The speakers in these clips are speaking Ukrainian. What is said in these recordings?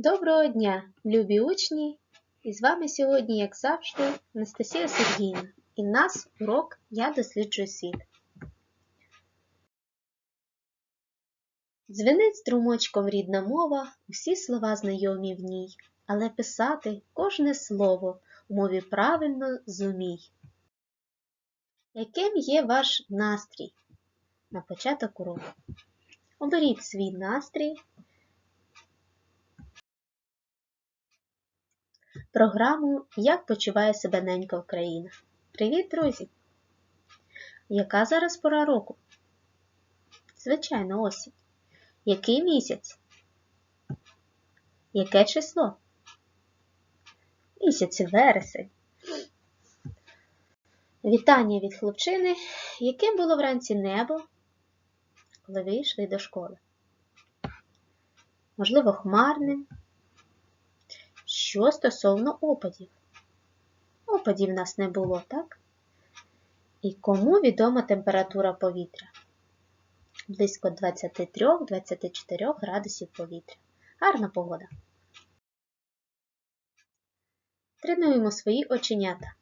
Доброго дня, любі учні! І з вами сьогодні, як завжди, Анастасія Сергіївна. І в нас урок Я досліджую світ. Дзвенить струмочком рідна мова, усі слова знайомі в ній, але писати кожне слово у мові правильно зумій. Яким є ваш настрій? На початок уроку. Оберіть свій настрій програму Як почуває себе ненька Україна. Привіт, друзі! Яка зараз пора року? Звичайно, осінь. Який місяць? Яке число? Місяць вересень. Вітання від хлопчини, яким було вранці небо, коли ви йшли до школи. Можливо, хмарним, що стосовно опадів. Опадів нас не було, так? І кому відома температура повітря? Близько 23-24 градусів повітря. Гарна погода. Тренуємо свої оченята.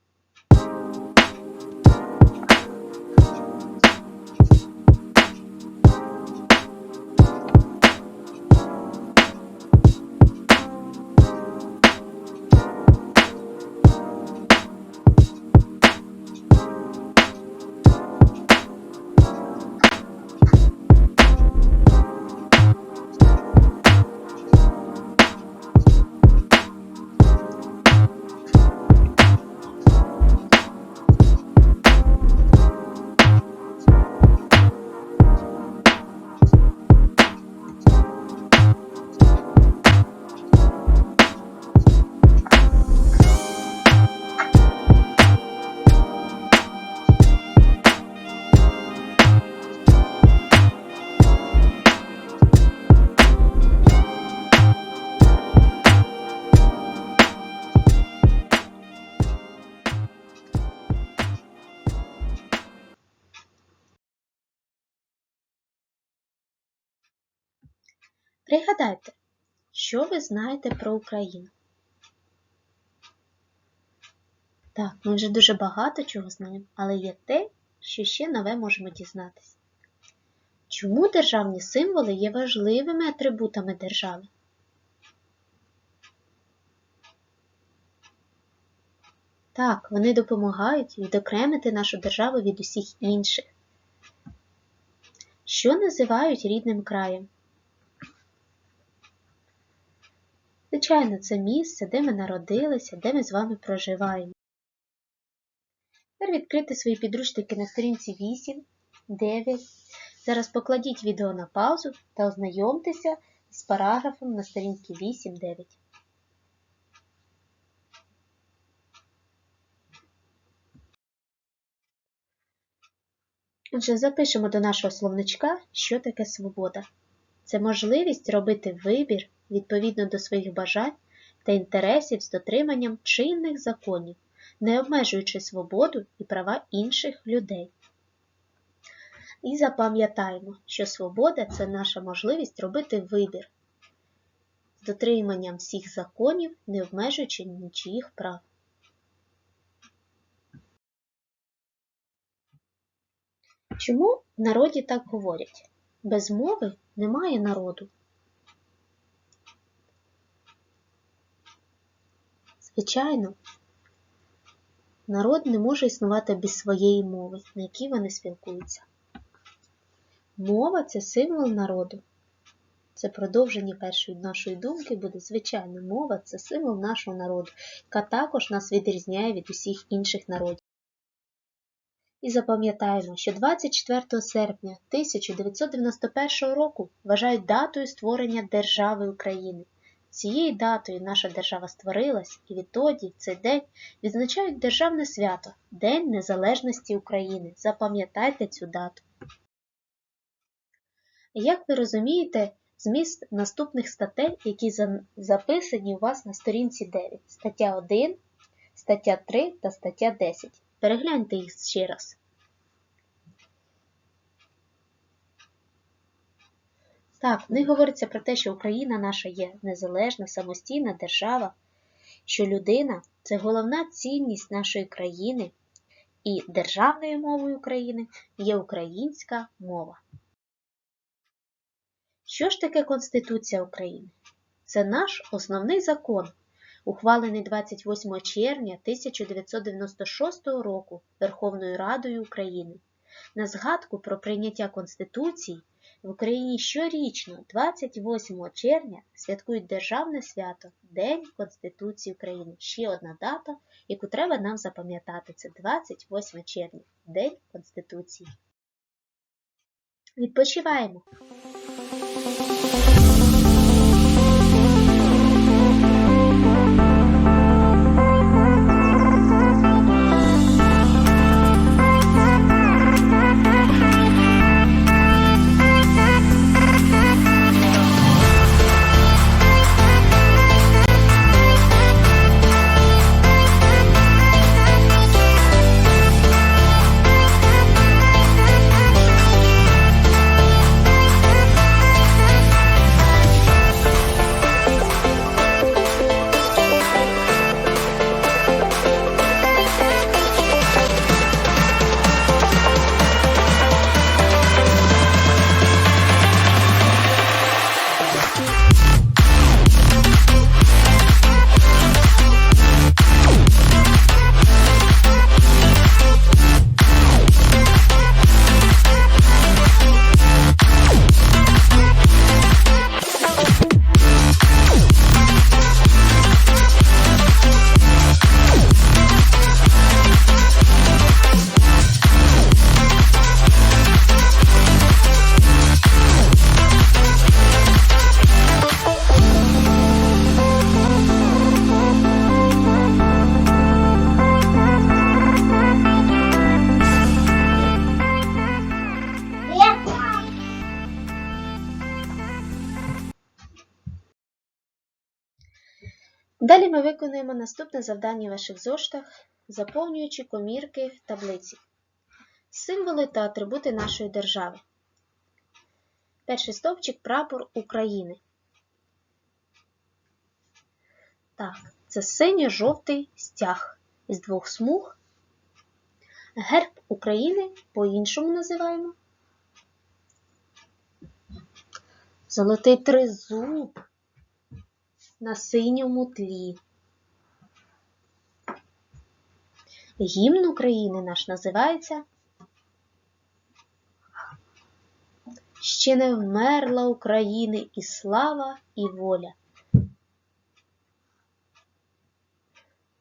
Пригадайте, що ви знаєте про Україну? Так, ми вже дуже багато чого знаємо, але є те, що ще нове можемо дізнатися. Чому державні символи є важливими атрибутами держави? Так, вони допомагають відокремити нашу державу від усіх інших. Що називають рідним краєм? Звичайно, це місце, де ми народилися, де ми з вами проживаємо. Тепер відкрити свої підручники на сторінці 8, 9. Зараз покладіть відео на паузу та ознайомтеся з параграфом на сторінці 8, 9. Отже, запишемо до нашого словничка, що таке свобода. Це можливість робити вибір відповідно до своїх бажань та інтересів з дотриманням чинних законів, не обмежуючи свободу і права інших людей. І запам'ятаємо, що свобода це наша можливість робити вибір з дотриманням всіх законів, не обмежуючи нічиїх прав. Чому в народі так говорять? Без мови немає народу. Звичайно, народ не може існувати без своєї мови, на якій вони спілкуються. Мова це символ народу. Це продовження першої нашої думки буде, звичайно, мова це символ нашого народу, яка також нас відрізняє від усіх інших народів. І запам'ятаємо, що 24 серпня 1991 року вважають датою створення Держави України. Цією датою наша держава створилась, і відтоді цей день відзначають державне свято День Незалежності України. Запам'ятайте цю дату. Як ви розумієте, зміст наступних статей, які записані у вас на сторінці 9, стаття 1, стаття 3 та стаття 10. Перегляньте їх ще раз. Так, в них говориться про те, що Україна наша є незалежна, самостійна держава, що людина це головна цінність нашої країни, і державною мовою України є українська мова. Що ж таке Конституція України? Це наш основний закон, ухвалений 28 червня 1996 року Верховною Радою України. На згадку про прийняття Конституції в Україні щорічно, 28 червня, святкують Державне свято День Конституції України. Ще одна дата, яку треба нам запам'ятати, це 28 червня, День Конституції. Відпочиваємо! Далі ми виконуємо наступне завдання в ваших зоштах, заповнюючи комірки в таблиці. Символи та атрибути нашої держави. Перший стовпчик прапор України. Так, це синьо-жовтий стяг із двох смуг. Герб України по-іншому називаємо. Золотий тризуб на синьому тлі. Гімн України наш називається Ще не вмерла України і слава, і воля.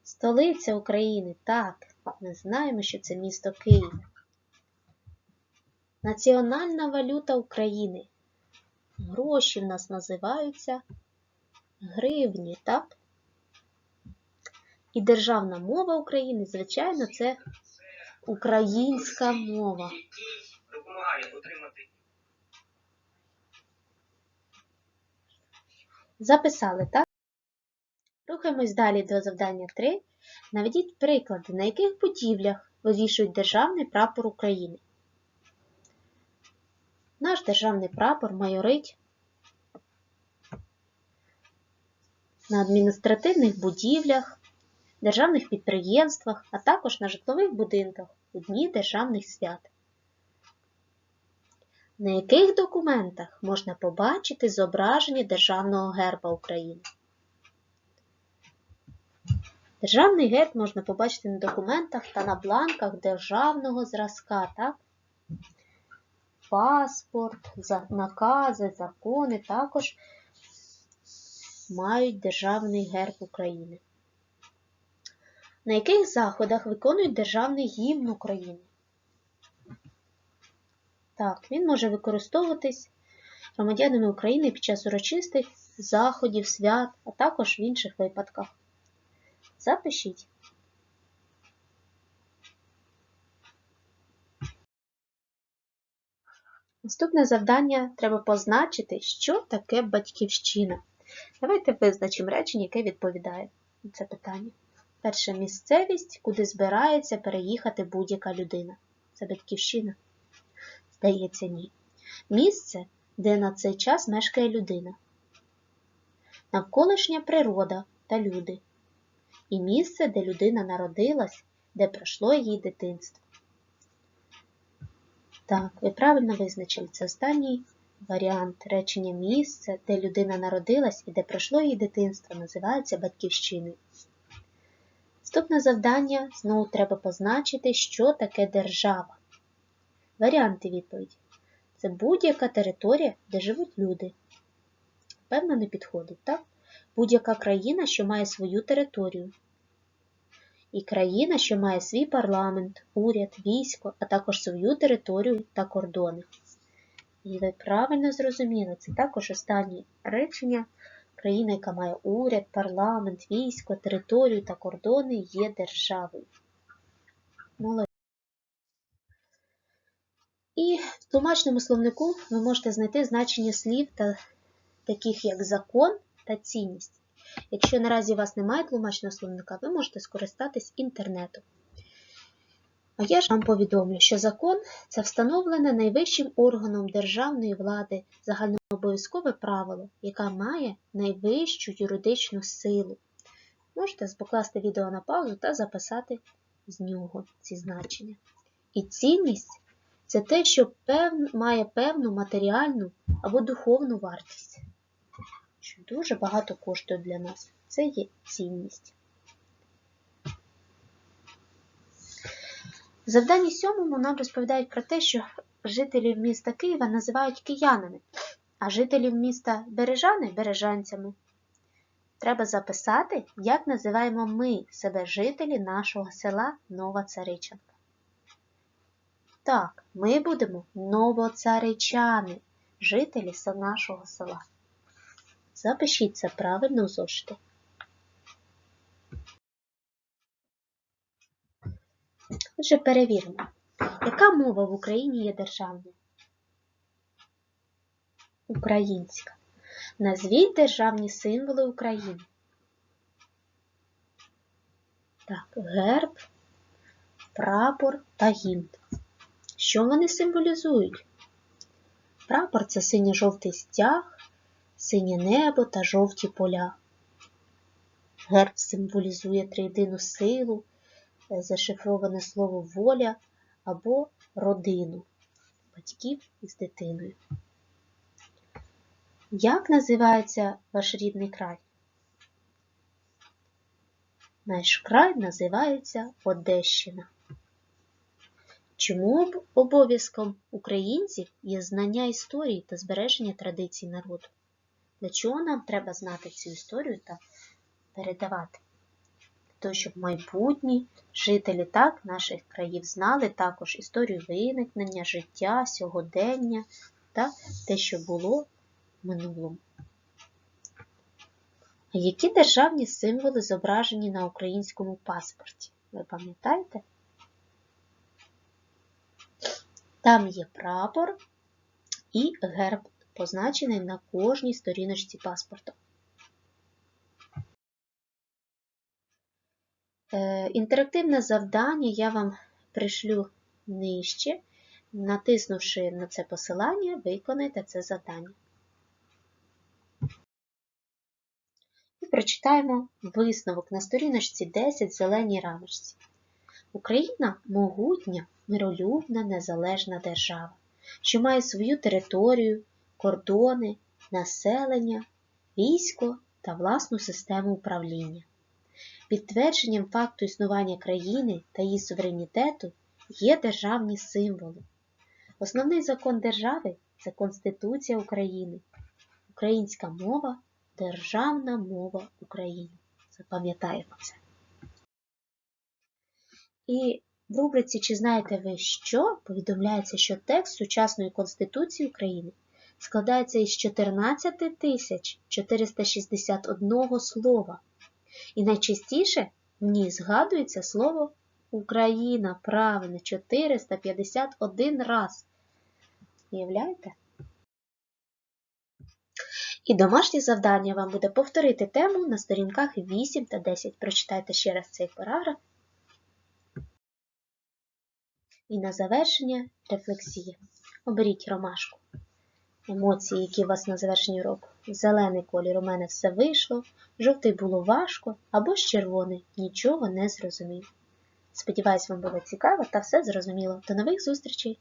Столиця України, так, ми знаємо, що це місто Київ. Національна валюта України. Гроші в нас називаються гривні, так? І державна мова України, звичайно, це українська мова. Записали, так? Рухаємось далі до завдання 3. Наведіть приклади, на яких будівлях вивішують державний прапор України. Наш державний прапор майорить на адміністративних будівлях, державних підприємствах, а також на житлових будинках у дні державних свят. На яких документах можна побачити зображення Державного герба України? Державний герб можна побачити на документах та на бланках державного зразка, так? Паспорт, накази, закони також мають Державний герб України. На яких заходах виконують Державний гімн України? Так, він може використовуватись громадянами України під час урочистих заходів, свят, а також в інших випадках. Запишіть. Наступне завдання треба позначити, що таке батьківщина. Давайте визначимо речення, яке відповідає на це питання. Перша місцевість, куди збирається переїхати будь-яка людина. Це батьківщина. Здається, ні. Місце, де на цей час мешкає людина, навколишня природа та люди, і місце, де людина народилась, де пройшло її дитинство. Так, ви правильно визначили це останній варіант речення місце, де людина народилась і де пройшло її дитинство, називається батьківщиною. Наступне завдання знову треба позначити, що таке держава. Варіанти відповіді. Це будь-яка територія, де живуть люди. Певно, не підходить, так? Будь-яка країна, що має свою територію. І країна, що має свій парламент, уряд, військо, а також свою територію та кордони. І ви правильно зрозуміли, це також останнє речення. Країна, яка має уряд, парламент, військо, територію та кордони, є державою. Молодець. І в тлумачному словнику ви можете знайти значення слів та таких як закон та цінність. Якщо наразі у вас немає тлумачного словника, ви можете скористатись інтернетом. А я ж вам повідомлю, що закон це встановлене найвищим органом державної влади загальнообов'язкове правило, яке має найвищу юридичну силу. Можете покласти відео на паузу та записати з нього ці значення. І цінність це те, що пев... має певну матеріальну або духовну вартість, що дуже багато коштує для нас. Це є цінність. В завданні сьомому нам розповідають про те, що жителів міста Києва називають киянами, а жителів міста Бережани бережанцями. Треба записати, як називаємо ми себе жителі нашого села Нова Царичанка. Так, ми будемо новоцаричани, жителі нашого села. Запишіть це правильно у зошити. Отже, перевіримо, яка мова в Україні є державною? Українська. Назвіть державні символи України. Так, герб, прапор та гімн. Що вони символізують? Прапор це синьо-жовтий стяг, синє небо та жовті поля. Герб символізує триєдину силу, зашифроване слово воля або родину батьків із дитиною. Як називається ваш рідний край? Наш край називається Одещина. Чому обов'язком українців є знання історії та збереження традицій народу? Для чого нам треба знати цю історію та передавати? Того, щоб майбутні жителі так наших країв знали також історію виникнення, життя, сьогодення та те, що було в минулому. Які державні символи зображені на українському паспорті? Ви пам'ятаєте? Там є прапор і герб, позначений на кожній сторіночці паспорту. Інтерактивне завдання я вам пришлю нижче. Натиснувши на це посилання, виконайте це завдання. І прочитаємо висновок на сторіночці 10 зеленій рамочці. Україна могутня, миролюбна, незалежна держава, що має свою територію, кордони, населення, військо та власну систему управління. Підтвердженням факту існування країни та її суверенітету є державні символи. Основний закон держави це Конституція України. Українська мова державна мова України. Запам'ятаємо це. І в рубриці Чи знаєте ви що? повідомляється, що текст сучасної Конституції України складається із 14 461 слова. І найчастіше в ній згадується слово Україна правильно 451 раз. Уявляєте? І домашнє завдання вам буде повторити тему на сторінках 8 та 10. Прочитайте ще раз цей параграф. І на завершення рефлексія. Оберіть ромашку. Емоції, які у вас на завершенні року. Зелений колір у мене все вийшло, жовтий було важко, або ж червоний нічого не зрозумів. Сподіваюсь, вам було цікаво та все зрозуміло. До нових зустрічей!